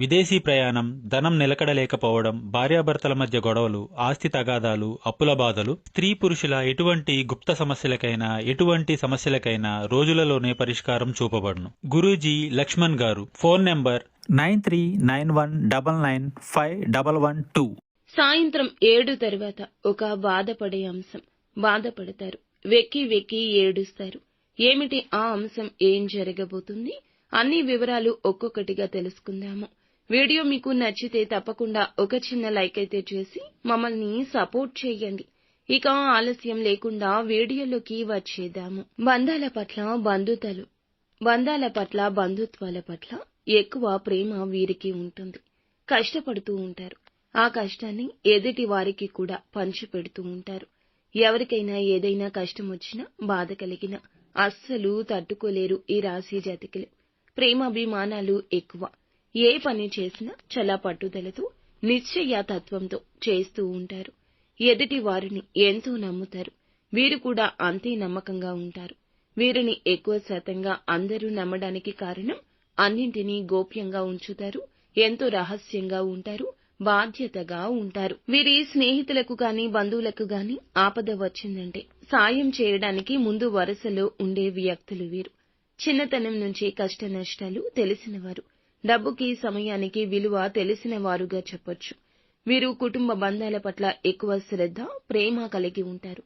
విదేశీ ప్రయాణం ధనం నిలకడలేకపోవడం భార్యాభర్తల మధ్య గొడవలు ఆస్తి తగాదాలు అప్పుల బాధలు స్త్రీ పురుషుల ఎటువంటి గుప్త సమస్యలకైనా ఎటువంటి సమస్యలకైనా రోజులలోనే పరిష్కారం చూపబడును. గురూజీ లక్ష్మణ్ గారు phone number nine three nine one double nine five double one two. సాయంత్రం ఏడు తరువాత ఒక బాధపడే అంశం. బాధపడతారు వెక్కి వెక్కి ఏడుస్తారు. ఏమిటి ఆ అంశం? ఏం జరగబోతుంది? అన్ని వివరాలు ఒక్కొక్కటిగా తెలుసుకుందాము. వీడియో మీకు నచ్చితే తప్పకుండా ఒక చిన్న లైక్ అయితే చేసి మమ్మల్ని సపోర్ట్ చేయండి. ఇక ఆలస్యం లేకుండా వీడియోలోకి వచ్చేద్దాము. బంధాల పట్ల బంధుతలు బంధాల పట్ల బంధుత్వాల పట్ల ఎక్కువ ప్రేమ వీరికి ఉంటుంది. కష్టపడుతూ ఉంటారు. ఆ కష్టాన్ని ఎదుటి వారికి కూడా పంచిపెడుతూ ఉంటారు. ఎవరికైనా ఏదైనా కష్టం వచ్చినా బాధ కలిగినా అస్సలు తట్టుకోలేరు ఈ రాశి జాతికలు. ప్రేమాభిమానాలు ఎక్కువ. ఏ పని చేసినా చాలా పట్టుదలతో నిశ్చయ తత్వంతో చేస్తూ ఉంటారు. ఎదుటి వారిని ఎంతో నమ్ముతారు. వీరు కూడా అంతే నమ్మకంగా ఉంటారు. వీరిని ఎక్కువ శాతంగా అందరూ నమ్మడానికి కారణం అన్నింటినీ గోప్యంగా ఉంచుతారు ఎంతో రహస్యంగా ఉంటారు బాధ్యతగా ఉంటారు. వీరి స్నేహితులకు గాని బంధువులకు గాని ఆపద వచ్చిందంటే సాయం చేయడానికి ముందు వరుసలో ఉండే వ్యక్తులు వీరు. చిన్నతనం నుంచే కష్ట నష్టాలు తెలిసినవారు. డబ్బుకి సమయానికి విలువ తెలిసిన వారుగా చెప్పొచ్చు. వీరు కుటుంబ బంధాల పట్ల ఎక్కువ శ్రద్ధ ప్రేమ కలిగి ఉంటారు.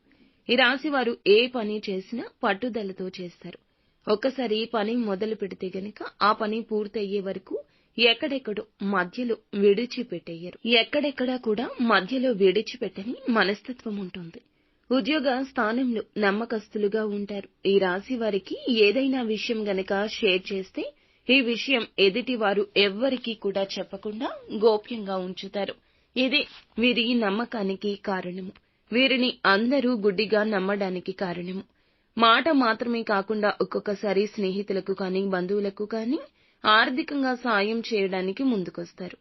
ఈ రాశి వారు ఏ పని చేసినా పట్టుదలతో చేస్తారు. ఒక్కసారి పని మొదలు పెడితే గనక ఆ పని పూర్తయ్యే వరకు ఎక్కడెక్కడో మధ్యలో విడిచిపెట్టేయరు. ఎక్కడెక్కడా కూడా మధ్యలో విడిచిపెట్టని మనస్తత్వం ఉంటుంది. ఉద్యోగ స్థానంలో నమ్మకస్తులుగా ఉంటారు. ఈ రాశి వారికి ఏదైనా విషయం గనక షేర్ చేస్తే ఈ విషయం ఎదుటివారు ఎవ్వరికీ కూడా చెప్పకుండా గోప్యంగా ఉంచుతారు. ఇది వీరి నమ్మకానికి కారణము. వీరిని అందరూ గుడ్డిగా నమ్మడానికి కారణము. మాట మాత్రమే కాకుండా ఒక్కొక్కసారి స్నేహితులకు కానీ బంధువులకు కానీ ఆర్థికంగా సాయం చేయడానికి ముందుకొస్తారు.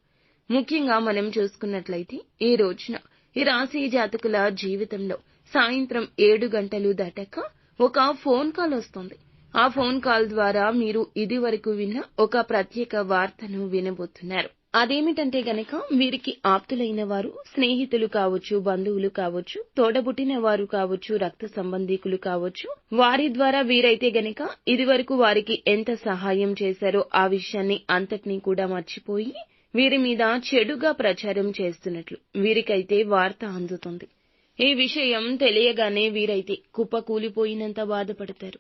ముఖ్యంగా మనం చూసుకున్నట్లయితే ఈ రోజున ఈ రాశి జాతకుల జీవితంలో సాయంత్రం ఏడు గంటలు దాటాక ఒక ఫోన్ కాల్ వస్తుంది. ఆ ఫోన్ కాల్ ద్వారా మీరు ఇదివరకు విన్న ఒక ప్రత్యేక వార్తను వినబోతున్నారు. అదేమిటంటే గనక వీరికి ఆప్తులైన వారు స్నేహితులు కావచ్చు బంధువులు కావచ్చు తోడబుట్టిన వారు కావచ్చు రక్త సంబంధీకులు కావచ్చు వారి ద్వారా వీరైతే గనక ఇదివరకు వారికి ఎంత సహాయం చేశారో ఆ విషయాన్ని అంతటినీ కూడా మర్చిపోయి వీరి మీద చెడుగా ప్రచారం చేస్తున్నట్లు వీరికైతే వార్త అందుతుంది. ఈ విషయం తెలియగానే వీరైతే కుప్పకూలిపోయినంత బాధపడతారు.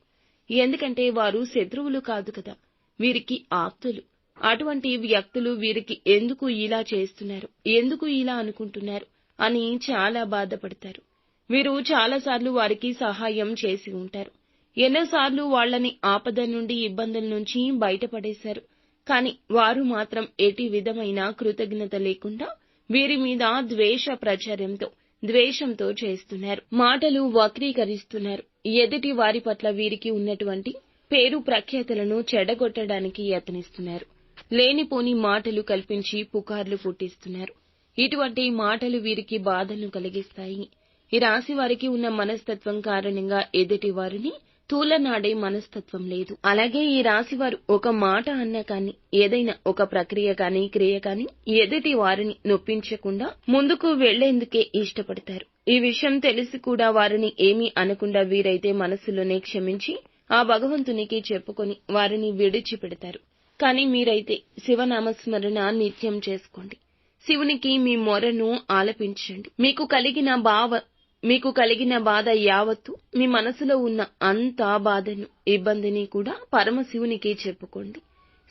ఎందుకంటే వారు శత్రువులు కాదు కదా వీరికి ఆప్తులు. అటువంటి వ్యక్తులు వీరికి ఎందుకు ఇలా చేస్తున్నారు ఎందుకు ఇలా అనుకుంటున్నారు అని చాలా బాధపడతారు. వీరు చాలాసార్లు వారికి సహాయం చేసి ఉంటారు. ఎన్నోసార్లు వాళ్ళని ఆపద నుండి ఇబ్బందుల నుంచి బయటపడేశారు. కానీ వారు మాత్రం ఎటి విధమైన కృతజ్ఞత లేకుండా వీరి మీద ద్వేష ప్రచారంతో ద్వేషంతో చేస్తున్నారు. మాటలు వక్రీకరిస్తున్నారు. ఎదుటి వారి పట్ల వీరికి ఉన్నటువంటి పేరు ప్రఖ్యాతలను చెడగొట్టడానికి యత్నిస్తున్నారు. లేనిపోని మాటలు కల్పించి పుకార్లు పుట్టిస్తున్నారు. ఇటువంటి మాటలు వీరికి బాధను కలిగిస్తాయి. ఈ రాశి వారికి ఉన్న మనస్తత్వం కారణంగా ఎదుటి వారిని తూలనాడే మనస్తత్వం లేదు. అలాగే ఈ రాశి వారు ఒక మాట అన్న కానీ ఏదైనా ఒక ప్రక్రియ కానీ క్రియ కానీ ఎదుటి వారిని నొప్పించకుండా ముందుకు వెళ్ళేందుకే ఇష్టపడతారు. ఈ విషయం తెలిసి కూడా వారిని ఏమీ అనకుండా వీరైతే మనసులోనే క్షమించి ఆ భగవంతునికి చెప్పుకొని వారిని విడిచిపెడతారు. కానీ మీరైతే శివనామస్మరణ నిత్యం చేసుకోండి. శివునికి మీ మొరను ఆలపించండి. మీకు కలిగిన భావ మీకు కలిగిన బాధ యావత్తు మీ మనసులో ఉన్న అంత బాధను ఇబ్బందిని కూడా పరమశివునికి చెప్పుకోండి.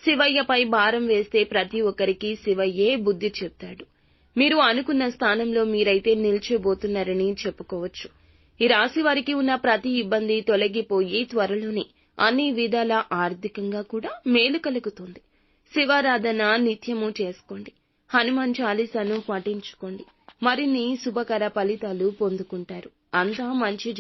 శివయ్యపై భారం వేస్తే ప్రతి ఒక్కరికి శివయ్యే బుద్ధి చెప్తాడు. మీరు అనుకున్న స్థానంలో మీరైతే నిల్చోబోతున్నారని చెప్పుకోవచ్చు. ఈ రాశి వారికి ఉన్న ప్రతి ఇబ్బంది తొలగిపోయి త్వరలోనే అన్ని విధాల ఆర్థికంగా కూడా మేలు కలుగుతుంది. శివారాధన నిత్యము చేసుకోండి. హనుమాన్ చాలీసాను పఠించుకోండి. మరిన్ని శుభకర ఫలితాలు పొందుకుంటారు. అంతా మంచి